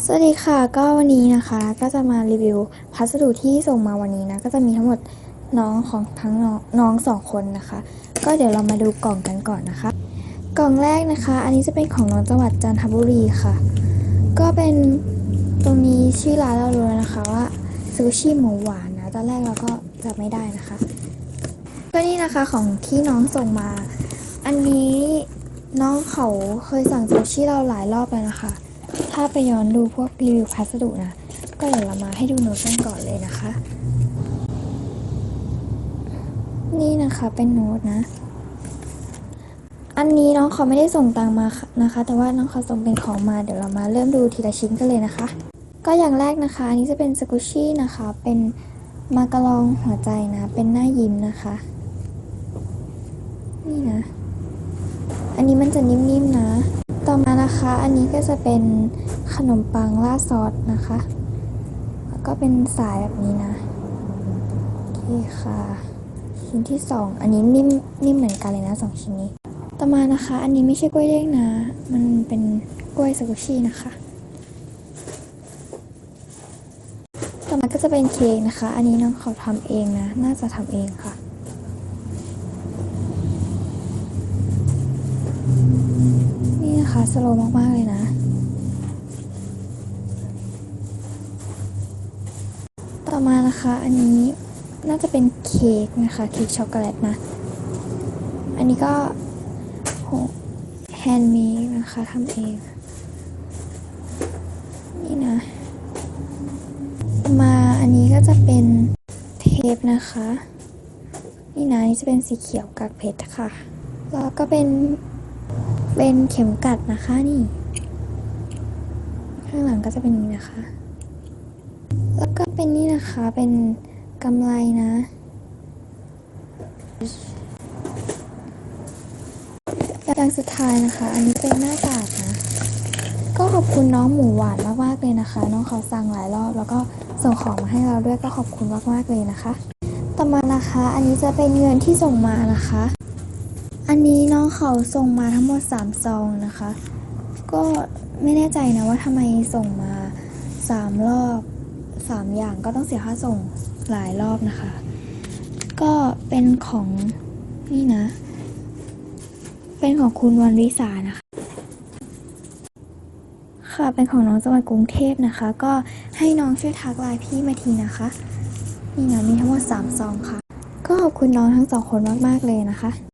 สวัสดีค่ะ ก็วันนี้นะคะก็จะมารีวิวพัสดุที่ส่งมาวันนี้นะ ก็จะมีทั้งหมดน้องของทั้งน้องน้องสองคนนะคะ ก็เดี๋ยวเรามาดูกล่องกันก่อนนะคะ กล่องแรกนะคะ อันนี้จะเป็นของน้องจังหวัดจันทบุรีค่ะ ก็เป็นตรงนี้ชื่อร้านเรารู้แล้วนะคะว่าซูชิหมูหวานนะตอนแรกเราก็จำไม่ได้นะคะ ก็นี่นะคะของที่น้องส่งมา อันนี้น้องเขาเคยสั่งซูชิเราหลายรอบแล้วนะคะ ถ้าไปย้อนดูพวกรีวิวพัสดุนะ ก็เดี๋ยวเรามาให้ดูโน้ตกันก่อนเลยนะคะ นี่นะคะเป็นโน้ตนะ อันนี้น้องเขาไม่ได้ส่งตังมานะคะ แต่ว่าน้องเขาส่งเป็นของมา เดี๋ยวเรามาเริ่มดูทีละชิ้นกันเลยนะคะ ก็อย่างแรกนะคะ อันนี้จะเป็นสกุชชี่นะคะ เป็นมาการองหัวใจนะ เป็นหน้ายิ้มนะคะ นี่นะ อันนี้มันจะนิ่มๆนะ นะคะ อันนี้ก็จะเป็นขนมปังราดซอสนะคะ แล้วก็เป็นสายแบบนี้นะ โอเคค่ะ ชิ้นที่สองอันนี้นิ่มนิ่มเหมือนกันเลยนะสองชิ้นนี้ ต่อมานะคะ อันนี้ไม่ใช่กล้วยเด้งนะ มันเป็นกล้วยสกุชี่นะคะ ต่อมาก็จะเป็นเค้กนะคะ อันนี้น้องเขาทำเองนะ น่าจะทำเองค่ะ นี่นะคะ สโลมาก ๆ เลยนะ ต่อมานะคะ อันนี้น่าจะเป็นเค้กนะคะ เค้กช็อกโกแลตนะ อันนี้ก็แฮนด์เมดนะคะทำเอง นี่นะ มาอันนี้ก็จะเป็นเทปนะคะ นี่นะนี่จะเป็นสีเขียวกากเพชรค่ะ แล้วก็เป็น เป็นเข็มกัดนะคะนี่ ข้างหลังก็จะเป็นนี้นะคะ แล้วก็เป็นนี่นะคะเป็นกำไรนะ อย่างสุดท้ายนะคะ อันนี้เป็นหน้ากากนะ ก็ขอบคุณน้องหมูหวานมากๆเลยนะคะ น้องเขาสั่งหลายรอบ แล้วก็ส่งของมาให้เราด้วยก็ขอบคุณมากๆเลยนะคะ ต่อมานะคะ อันนี้จะเป็นเงินที่ส่งมานะคะ อันนี้น้องเขาส่งมาทั้งหมด 3 ซองนะคะ ก็ไม่แน่ใจนะว่าทำไมส่งมา 3 รอบ 3 อย่างก็ต้องเสียค่าส่งหลายรอบนะคะ ก็เป็นของนี่นะ เป็นของคุณวันวิสานะคะ ค่ะเป็นของน้องจังหวัดกรุงเทพนะคะ ก็ให้น้องช่วยทักไลน์พี่มาทีนะคะ นี่นะมีทั้งหมด3ซองค่ะ ก็ขอบคุณน้องทั้งสองคนมาก ๆ เลยนะคะ